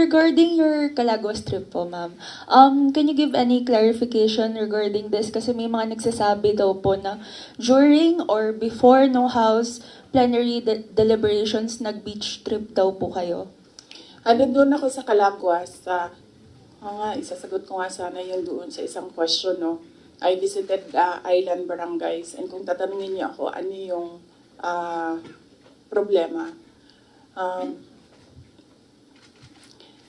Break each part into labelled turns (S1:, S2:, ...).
S1: regarding your Calagos trip po, ma'am, um, can you give any clarification regarding this? Kasi may mga nagsasabi daw po na during or before no house plenary de- deliberations, nag-beach trip daw po kayo.
S2: Ano doon ako sa Calaguas, sa Oo nga, isasagot ko nga sana yun doon sa isang question, no? I visited the island barangays and kung tatanungin niyo ako ano yung ah, problema, um,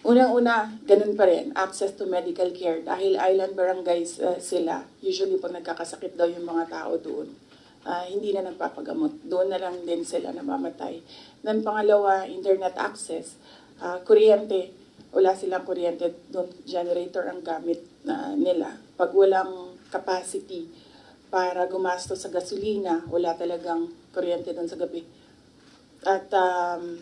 S2: unang-una, ganun pa rin, access to medical care. Dahil island barangays ah, sila, usually pag nagkakasakit daw yung mga tao doon, ah, hindi na nagpapagamot. Doon na lang din sila namamatay. Then pangalawa, internet access. Ah, kuryente, wala silang kuryente doon, generator ang gamit na nila. Pag walang capacity para gumasto sa gasolina, wala talagang kuryente doon sa gabi. At um,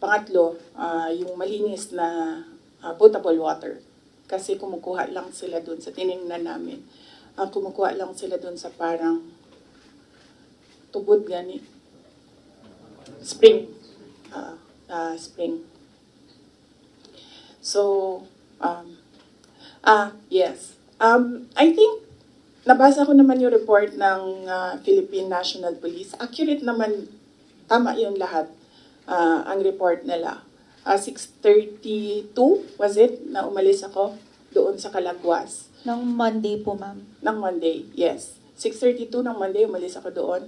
S2: pangatlo, ah, yung malinis na ah, potable water. Kasi kumukuha lang sila doon sa tiningnan namin. Ang kumukuha lang sila doon sa parang tubod gani. Spring. Ah, ah, spring. So, um, ah, yes. Um, I think, nabasa ko naman yung report ng ah, Philippine National Police. Accurate naman, tama yung lahat, ah, ang report nila. Ah, 6.32, was it, na umalis ako doon sa Calaguas
S1: Nung Monday po, ma'am.
S2: ng Monday, yes. 6.32 ng Monday, umalis ako doon.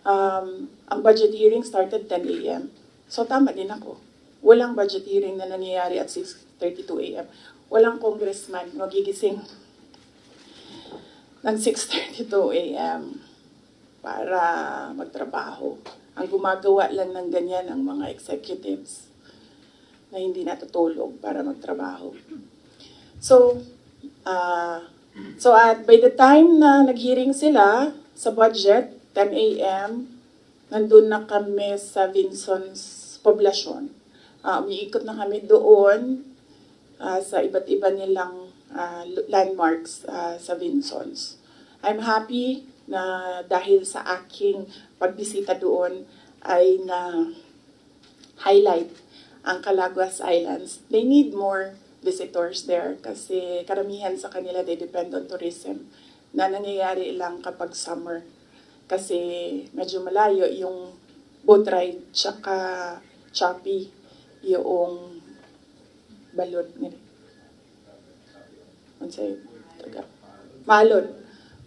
S2: Um, ang budget hearing started 10 a.m. So tama din ako. Walang budget hearing na nangyayari at 6.32 a.m. Walang congressman magigising ng 6.32 a.m. para magtrabaho. Ang gumagawa lang ng ganyan ang mga executives na hindi natutulog para magtrabaho. So, ah So at by the time na nag-hearing sila sa budget, 10 a.m., nandun na kami sa Vinson's poblasyon. Uh, umiikot na kami doon ah, sa iba't iba nilang ah, landmarks ah, sa Vinson's. I'm happy na dahil sa aking pagbisita doon ay na highlight ang Calaguas Islands. They need more visitors there kasi karamihan sa kanila they depend on tourism na nangyayari lang kapag summer kasi medyo malayo yung boat ride tsaka choppy yung balon nila. Ano sa'yo?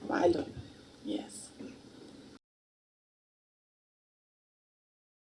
S2: Maalon. Yes.